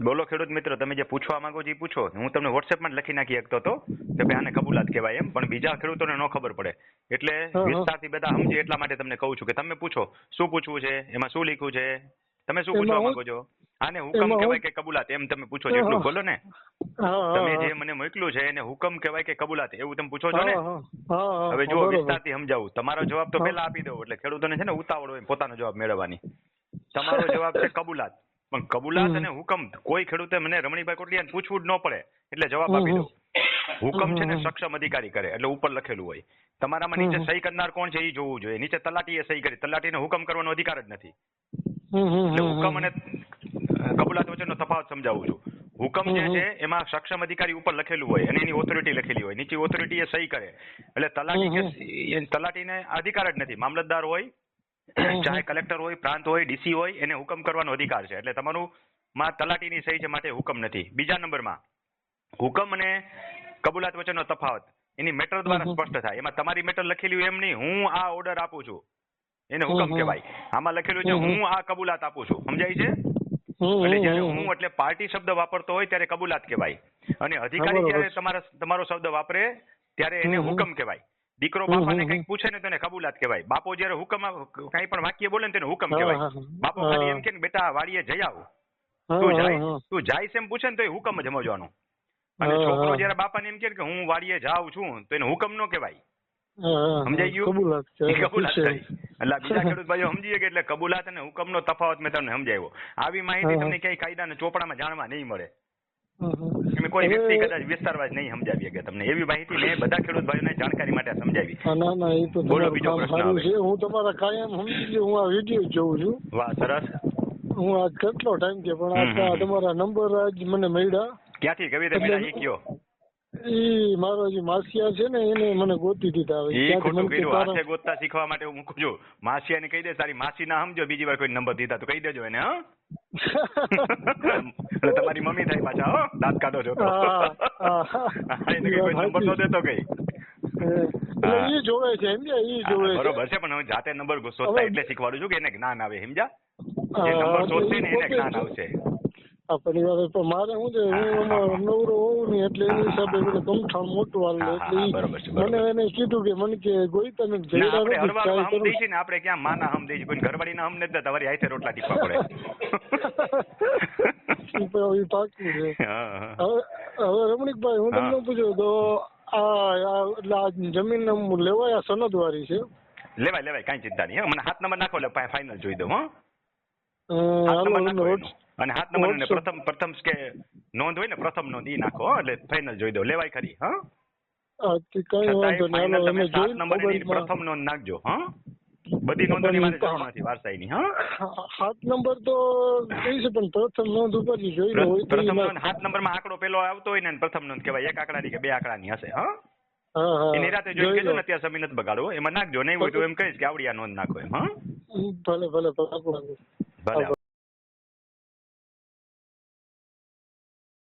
બોલો ખેડૂત મિત્ર તમે જે પૂછવા માંગો છો એ પૂછો. હું તમને વોટ્સએપમાં લખી નાખી શકતો હતો કે ભાઈ આને કબૂલાત કહેવાય એમ પણ બીજા ખેડૂતોને ન ખબર પડે. એટલે વિસ્તારથી બધા સમજે એટલા માટે તમને કહું છું કે તમે પૂછો શું પૂછવું છે એમાં શું લખ્યું છે? તમે શું પૂછવા માંગો છો? આને હુકમ કહેવાય કે કબૂલાત એમ તમે પૂછો છો એટલું બોલો ને. તમે જે મને મોકલ્યું છે એને હુકમ કહેવાય કે કબૂલાત એવું તમે પૂછો છો ને? હવે જો. વિસ્તારથી સમજાવું. તમારો જવાબ તો. પહેલા આપી દો એટલે ખેડૂતોને છે ને ઉતાવળ હોય પોતાનો જવાબ મેળવવાની. તમારો જવાબ છે કબૂલાત. પણ કબૂલાત અને હુકમ કોઈ ખેડૂતે મને રમણીભાઈ કોટલિયાને પૂછવું જ ન પડે એટલે જવાબ આપી દઉં. હુકમ છે ને સક્ષમ અધિકારી કરે એટલે ઉપર લખેલું હોય. તમારામાં નીચે સહી કરનાર કોણ છે એ જોવું જોઈએ. નીચે તલાટીએ સહી કરી. તલાટીને હુકમ કરવાનો અધિકાર જ નથી. એટલે હુકમ અને કબૂલાત વચ્ચેનો તફાવત સમજાવું છું. હુકમ જે છે એમાં સક્ષમ અધિકારી ઉપર લખેલું હોય અને એની ઓથોરિટી લખેલી હોય. નીચે ઓથોરિટી એ સહી કરે. એટલે તલાટી. તલાટીને અધિકાર જ નથી. મામલતદાર હોય. ચાહે કલેક્ટર હોય પ્રાંત હોય ડીસી હોય એને હુકમ કરવાનો અધિકાર છે. એટલે તમારું માં તલાટીની સહી છે માટે હુકમ નથી. બીજા નંબરમાં હુકમ અને કબૂલાત વચ્ચેનો તફાવત. એની મેટર દ્વારા સ્પષ્ટ થાય. એમાં તમારી મેટર લખેલી એમ નહીં. હું આ ઓર્ડર આપું છું. એને હુકમ. કહેવાય. આમાં લખેલું છે હું આ કબૂલાત આપું છું. સમજાય છે? એટલે જ્યારે હું એટલે પાર્ટી શબ્દ વાપરતો હોય ત્યારે કબૂલાત કહેવાય. અને અધિકારી. જ્યારે તમારા તમારો શબ્દ વાપરે ત્યારે એને. હુકમ કહેવાય. દીકરો બાપાને કંઈક પૂછે ને તેને કબૂલાત કહેવાય. બાપો જયારે હુકમ કઈ પણ વાક્ય બોલે ને તેને હુકમ કહેવાય. બાપો ખાલી એમ કે બેટા વાડીએ જઈ આવ. તું જાય તું જાય એમ પૂછે ને તો એ હુકમ જ સમજવાનું. અને છોકરો જયારે બાપાને એમ કે હું વાડીએ જાઉં છું તો એને હુકમ નો કહેવાય. સમજાઈ ગયું? કબૂલાત કબૂલાત એટલે બીજા ખેડૂત ભાઈઓ સમજીએ કે એટલે કબૂલાત અને હુકમનો તફાવત મેં તમને સમજાવ્યો. આવી માહિતી. તમને ક્યાંય કાયદાના ચોપડામાં જાણવા નહીં મળે. હા. કોઈ વ્યક્તિ કદાચ વિસ્તારવા જ નહીં સમજાવી શકે તમને એવી માહિતી મેં બધા ખેડૂત ભાઈઓને જાણકારી માટે સમજાવી. ના ના એ તો બોલો બીજો પ્રશ્ન છે. હું તમારા કાયમ સમજી ગયો હું આ વીડિયો જોઉં છું. વાહ સરસ. હું આજ કેટલો ટાઈમ છે પણ આ તમારા નંબર આજ મને મળ્યા. ક્યાંથી? કવિ રીતે મેળા ઈ કયો? ઈ મારો જે માસિયા છે ને એને મને ગોતી દીધા હવે. ઈ ખોટું કર્યું. હાથે ગોતતા શીખવા માટે હું મૂકું છું. માસિયાને કહી દે તારી માસી ના સમજો બીજી વાર કોઈ નંબર દીધા તો કહી દેજો એને હા? એટલે તમારી મમ્મી થાય પાછા હો દાંત કાઢો છો તો. હા, હા. એને કઈ કોઈ નંબર તો દેતો કઈ. એ ઈ જોવે છે સમજ્યા? એ જોવે બરોબર છે પણ હવે જાતે નંબર શોધતા એટલે શીખવાડું છું કે એને જ્ઞાન આવે એમ હા, જે નંબર શોધશે ને એને જ્ઞાન આવશે. પરિવાર મારે શું છે હું આમાં નવરો હોઉં ને એટલે એ હિસાબે બધું કમઠાણ મોટું હાલ એટલે. મને એને કીધું કે મને કે ગોઈ તને ના જઈડા નથી કરું. ને આપણે ક્યાં માના હમ દઈએ કોઈ ઘરવાળીના હમ નથી દેતા વળી હાથે રોટલા ટીપા પડે ઈ પણ છે. હવે રમણીકભાઈ હું તમને પૂછું તો આ એટલે આ જમીન લેવાય આ સનદ વાળી છે લેવાય લેવાય કાંઈ ચિંતા નહીં મને હાથ નંબર નાખો એટલે ફાઇનલ જોઈ દઉં હા હાથ નંબર નાખો. અને હાથ નંબર અને પ્રથમ પ્રથમ કે નોંધ હોય ને પ્રથમ નોંધ ઈ નાખો એટલે ફાઇનલ જોઈ દો. લેવાય ખરી હા? કઈ વાંધો નહીં. હાલો તમે સાત નંબર એની પ્રથમ નોંધ નાખજો હા? બધી નોંધોની મારે જરૂર નથી વારસાઈની હા? હા, હાથ નંબર તો કઈ છે પણ પ્રથમ નોંધ ઉપર જોઈ લો હોય પ્રથમ નોંધ હાથ નંબરમાં આંકડો પેલો આવતો હોય ને પ્રથમ નોંધ કહેવાય. એક આંકડાની કે બે આંકડાની હશે હા? એની રાતે જોઈ જોઈ ને સમય નથી બગાડવો એમાં નાખજો નહીં હોય તો એમ કહીશ કે આવડી આ નોંધ નાખો એમ હા? ભલે ભલે ભલે ભલે